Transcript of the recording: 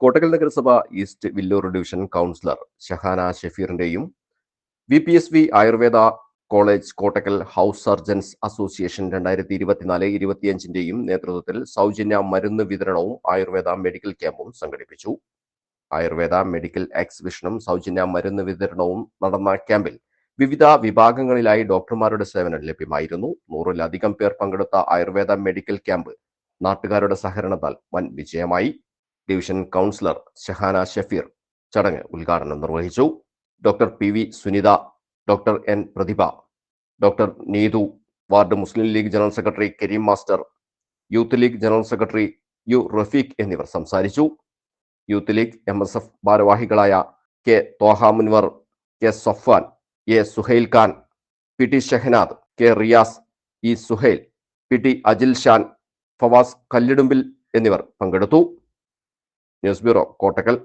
കോട്ടക്കൽ നഗരസഭ east Villur division councillor Shahana ഷെഫീറിന്റെയും V P S V Ayurveda college Kottakkal house surgeons association രണ്ടായിരത്തി ഇരുപത്തിനാല് ഇരുപത്തിയഞ്ചിന്റെയും നേതൃത്വത്തിൽ സൗജന്യ മരുന്ന് വിതരണവും ആയുർവേദ മെഡിക്കൽ ക്യാമ്പും സംഘടിപ്പിച്ചു. ആയുർവേദ മെഡിക്കൽ എക്സിബിഷനും സൗജന്യ മരുന്ന് വിതരണവും നടന്ന ക്യാമ്പിൽ വിവിധ വിഭാഗങ്ങളിലായി ഡോക്ടർമാരുടെ സേവനം ലഭ്യമായിരുന്നു. നൂറിലധികം പേർ പങ്കെടുത്ത ആയുർവേദ മെഡിക്കൽ ക്യാമ്പ് നാട്ടുകാരുടെ സഹകരണത്താൽ വൻ വിജയമായി. ഡിവിഷൻ കൗൺസിലർ ഷഹാന ഷഫീർ ചടങ്ങ് ഉദ്ഘാടനം നിർവഹിച്ചു. Doctor P V Sunitha doctor N Prathibha doctor Neethu ward Muslim League general secretary Kareem master Youth League general secretary U Rafeeq എന്നിവർ സംസാരിച്ചു. Youth League M S F ഭാരവാഹികളായ K Thoha Munavar K Sofan A Suhail Khan P T Shehnad K Riyas E Suhail P T Ajil Shan Fawas Kallidumbil എന്നിവർ പങ്കെടുത്തു. News bureau Kottakkal.